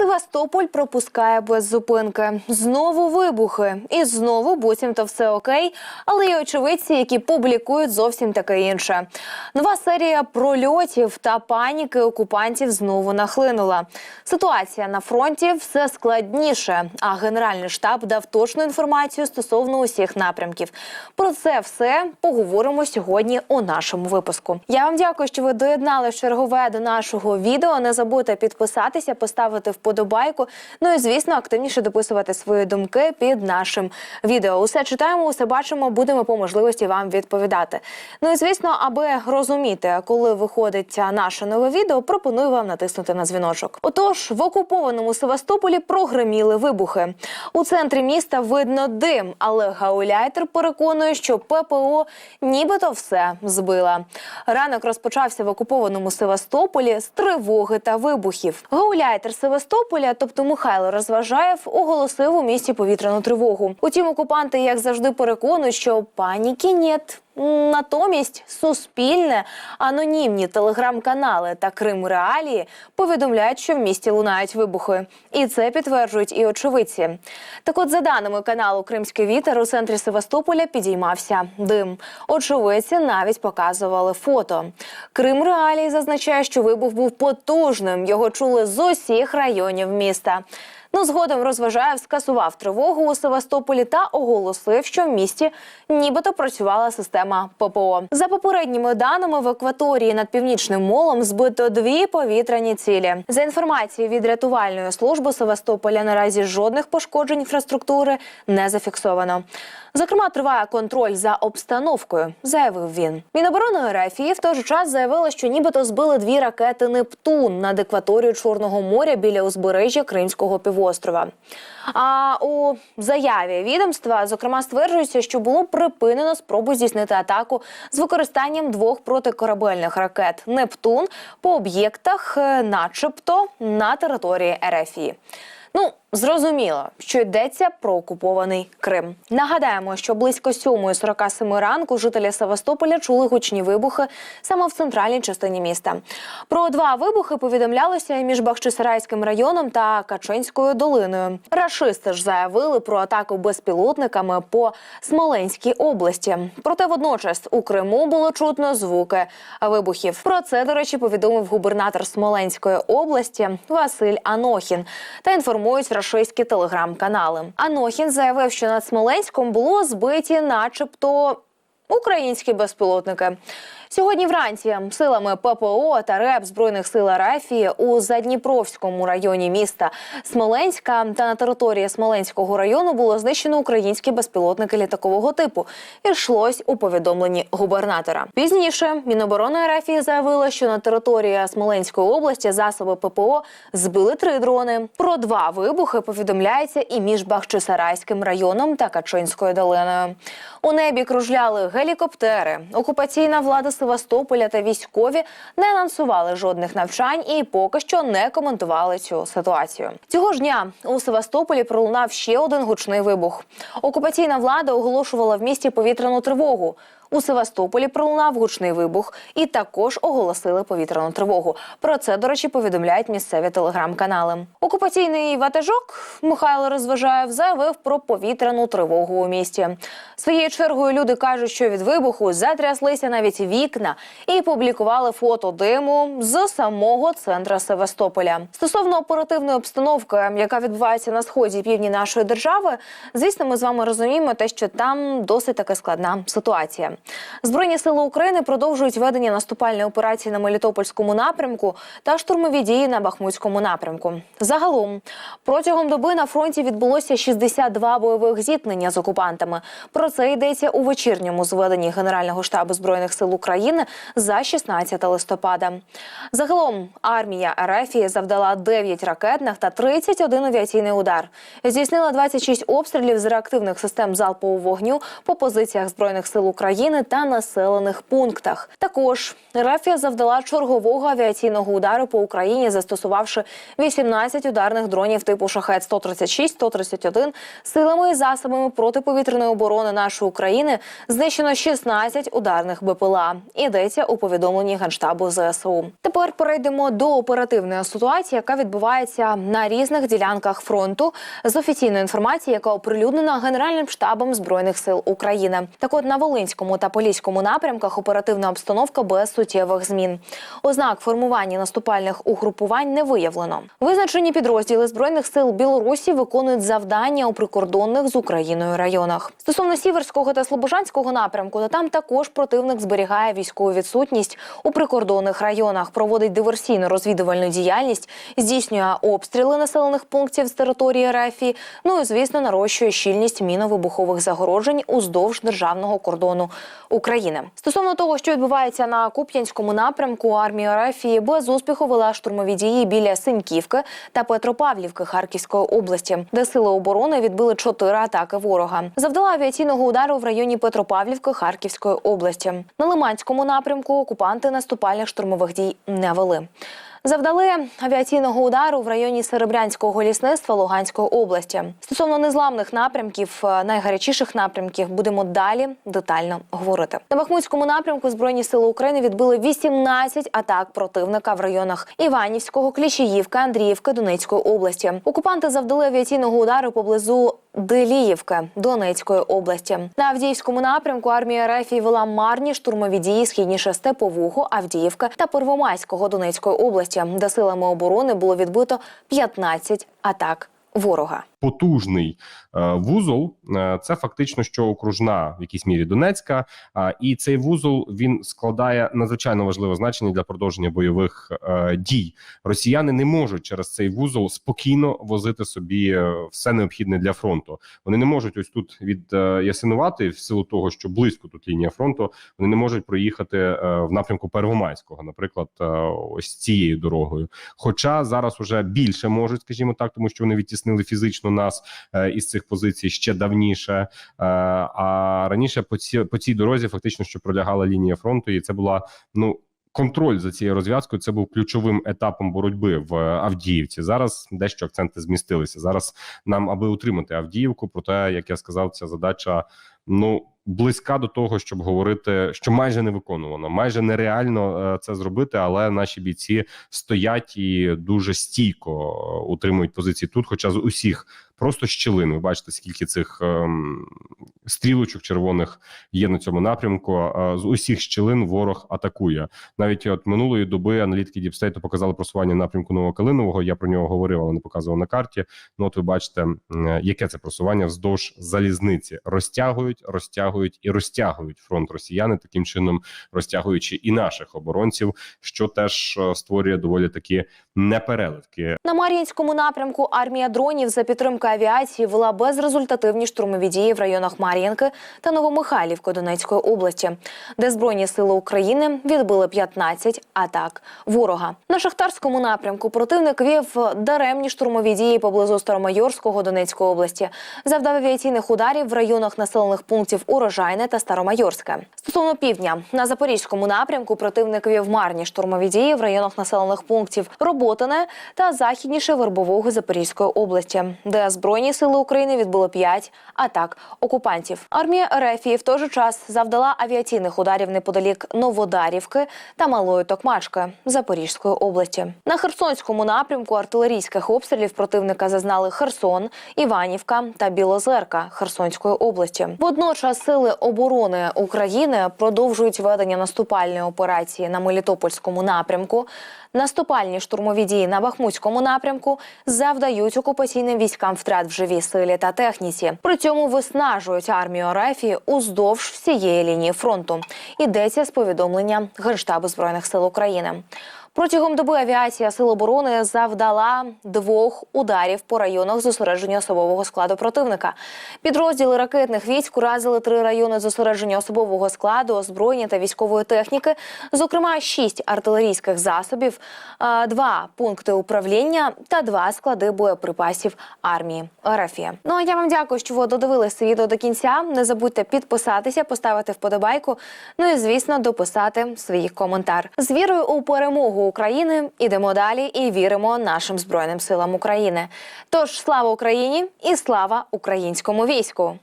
Севастополь пропускає без зупинки. Знову вибухи. І знову буцімто все окей, але є очевидці, які публікують зовсім таке інше. Нова серія прольотів та паніки окупантів знову нахлинула. Ситуація на фронті все складніше. А генеральний штаб дав точну інформацію стосовно усіх напрямків. Про це все поговоримо сьогодні у нашому випуску. Я вам дякую, що ви доєднали чергове до нашого відео. Не забудьте підписатися, поставити вподобайку. Ну і звісно, активніше дописувати свої думки під нашим відео. Усе читаємо, усе бачимо, будемо по можливості вам відповідати. Ну і звісно, аби розуміти, коли виходить наше нове відео, пропоную вам натиснути на дзвіночок. Отож, в окупованому Севастополі прогреміли вибухи. У центрі міста видно дим, але гауляйтер переконує, що ППО нібито все збила. Ранок розпочався в окупованому Севастополі з тривоги та вибухів. Гауляйтер Севастополя, тобто Михайло Розважаєв, оголосив у місті повітряну тривогу. Утім, окупанти, як завжди, переконують, що паніки нет. Натомість суспільне, анонімні телеграм-канали та Крим Реалії повідомляють, що в місті лунають вибухи, і це підтверджують і очевидці. Так, от, за даними каналу Кримський вітер, у центрі Севастополя підіймався дим. Очевидці навіть показували фото. Крим Реалії зазначає, що вибух був потужним. Його чули з усіх районів міста. Ну, згодом розважаєв, скасував тривогу у Севастополі та оголосив, що в місті нібито працювала система ППО. За попередніми даними в акваторії над північним молом збито дві повітряні цілі. За інформацією від рятувальної служби Севастополя, наразі жодних пошкоджень інфраструктури не зафіксовано. Зокрема, триває контроль за обстановкою, заявив він. Міноборони РФ в той же час заявила, що нібито збили дві ракети Нептун над екваторією Чорного моря біля узбережжя Кримського півострова. А у заяві відомства зокрема стверджується, що було припинено спробу здійснити атаку з використанням двох протикорабельних ракет Нептун по об'єктах, е, начебто на території Ерефії. Ну, зрозуміло, що йдеться про окупований Крим. Нагадаємо, що близько 7.47 ранку жителі Севастополя чули гучні вибухи саме в центральній частині міста. Про два вибухи повідомлялося між Бахчисарайським районом та Качинською долиною. Рашисти ж заявили про атаку безпілотниками по Смоленській області. Проте водночас у Криму було чутно звуки вибухів. Про це, до речі, повідомив губернатор Смоленської області Василь Анохін та інформують рашистські телеграм-канали. Анохін заявив, що над Смоленськом було збиті, начебто. Українські безпілотники сьогодні вранці силами ППО та РЕБ збройних сил Арафії у Задніпровському районі міста Смоленська та на території Смоленського району було знищено українські безпілотники літакового типу. І йшлось у повідомленні губернатора. Пізніше Міноборони Арафії заявила, що на території Смоленської області засоби ППО збили три дрони. Про два вибухи повідомляється і між Бахчисарайським районом та Качинською долиною. У небі кружляли гелікоптери. Окупаційна влада Севастополя та військові не анонсували жодних навчань і поки що не коментували цю ситуацію. Цього ж дня у Севастополі пролунав ще один гучний вибух. Окупаційна влада оголошувала в місті повітряну тривогу. У Севастополі пролунав гучний вибух і також оголосили повітряну тривогу. Про це, до речі, повідомляють місцеві телеграм-канали. Окупаційний ватажок Михайло Розважаєв заявив про повітряну тривогу у місті. Своєю чергою люди кажуть, що від вибуху затряслися навіть вікна і публікували фото диму з самого центра Севастополя. Стосовно оперативної обстановки, яка відбувається на сході і півдні нашої держави, звісно, ми з вами розуміємо те, що там досить така складна ситуація. Збройні сили України продовжують ведення наступальної операції на Мелітопольському напрямку та штурмові дії на Бахмутському напрямку. Загалом протягом доби на фронті відбулося 62 бойових зіткнення з окупантами. Про це йдеться у вечірньому зведенні Генерального штабу збройних сил України за 16 листопада. Загалом армія РФ завдала 9 ракетних та 31 авіаційний удар. Здійснила 26 обстрілів з реактивних систем залпового вогню по позиціях збройних сил України України та населених пунктах. Також Рафія завдала чергового авіаційного удару по Україні, застосувавши 18 ударних дронів типу шахет 136 131 силами і засобами протиповітряної оборони нашої України знищено 16 ударних БПЛА. Йдеться у повідомленні генштабу ЗСУ. Тепер перейдемо до оперативної ситуації, яка відбувається на різних ділянках фронту з офіційної інформації, яка оприлюднена Генеральним штабом збройних сил України. Так, от на Волинському та Поліському напрямках оперативна обстановка без суттєвих змін. Ознак формування наступальних угрупувань не виявлено. Визначені підрозділи збройних сил Білорусі виконують завдання у прикордонних з Україною районах. Стосовно сіверського та слобожанського напрямку, то там також противник зберігає військову відсутність у прикордонних районах, проводить диверсійно-розвідувальну діяльність, здійснює обстріли населених пунктів з території РФ, ну і звісно нарощує щільність міновибухових загороджень уздовж державного кордону України. Стосовно того, що відбувається на Куп'янському напрямку, армія РФ без успіху вела штурмові дії біля Синьківки та Петропавлівки Харківської області, де сили оборони відбили чотири атаки ворога. Завдала авіаційного удару в районі Петропавлівки Харківської області. На Лиманському напрямку окупанти наступальних штурмових дій не вели. Завдали авіаційного удару в районі Серебрянського лісництва Луганської області. Стосовно незламних напрямків, е, найгарячіших напрямків, будемо далі детально говорити. На Бахмутському напрямку Збройні сили України відбили 18 атак противника в районах Іванівського, Кліщіївки, Андріївки, Донецької області. Окупанти завдали авіаційного удару поблизу Деліївки Донецької області. На Авдіївському напрямку армія РФ вела марні штурмові дії східніше Степового, Авдіївки та Первомайського Донецької області, де силами оборони було відбито 15 атак ворога. Потужний е, вузол. Е, Це фактично що окружна в якійсь мірі Донецька. І цей вузол він складає надзвичайно важливе значення для продовження бойових е, дій. Росіяни не можуть через цей вузол спокійно возити собі все необхідне для фронту. Вони не можуть ось тут від Ясинувати в силу того, що близько тут лінія фронту. Вони не можуть проїхати в напрямку Первомайського, наприклад, ось цією дорогою. Хоча зараз уже більше можуть, скажімо так, тому що вони відтіснили фізично нас е, із цих позицій ще давніше. Е, а раніше по цій по цій дорозі, фактично, що пролягала лінія фронту, і це була ну. Контроль за цією розв'язкою це був ключовим етапом боротьби в Авдіївці. Зараз дещо акценти змістилися. Зараз нам, аби утримати Авдіївку, проте, як я сказав, ця задача ну близька до того, щоб говорити, що майже не виконувано, майже нереально е, це зробити, але наші бійці стоять і дуже стійко е, утримують позиції тут. Хоча з усіх просто щілин, ви бачите, скільки цих ем, стрілочок червоних є на цьому напрямку. З усіх щілин ворог атакує. Навіть от минулої доби аналітики Діпстейту показали просування напрямку Новокалинового. Я про нього говорив, але не показував на карті. Ну от ви бачите, яке це просування вздовж залізниці. Розтягують, розтягують і розтягують фронт росіяни, таким чином розтягуючи і наших оборонців, що теж е, створює доволі такі непереливки. На Мар'їнському напрямку армія дронів за підтримки авіації вела безрезультативні штурмові дії в районах Мар'їнки та Новомихайлівки Донецької області, де збройні сили України відбили 15 атак ворога. На шахтарському напрямку противник вів даремні штурмові дії поблизу Старомайорського Донецької області, завдав авіаційних ударів в районах населених пунктів Урожайне та Старомайорське. Стосовно півдня на запорізькому напрямку противник вів марні штурмові дії в районах населених пунктів Роботине та західніше Вербового Запорізької області, де збройні сили України відбили 5 атак окупантів. Армія РФ в той же час завдала авіаційних ударів неподалік Новодарівки та Малої Токмачки Запорізької області. На Херсонському напрямку артилерійських обстрілів противника зазнали Херсон, Іванівка та Білозерка Херсонської області. Водночас сили оборони України продовжують ведення наступальної операції на Мелітопольському напрямку. Наступальні штурмові дії на Бахмутському напрямку завдають окупаційним військам втрат в живій силі та техніці. При цьому виснажують армію РФ уздовж всієї лінії фронту. Йдеться з повідомлення Генштабу збройних сил України. Протягом доби авіація Сил оборони завдала двох ударів по районах зосередження особового складу противника. Підрозділи ракетних військ уразили три райони зосередження особового складу, озброєння та військової техніки, зокрема шість артилерійських засобів, два пункти управління та два склади боєприпасів армії РФ. Ну а я вам дякую, що ви додивилися це відео до кінця. Не забудьте підписатися, поставити вподобайку. Ну і звісно, дописати свій коментар. З вірою у перемогу України ідемо далі і віримо нашим збройним силам України. Тож слава Україні і слава українському війську!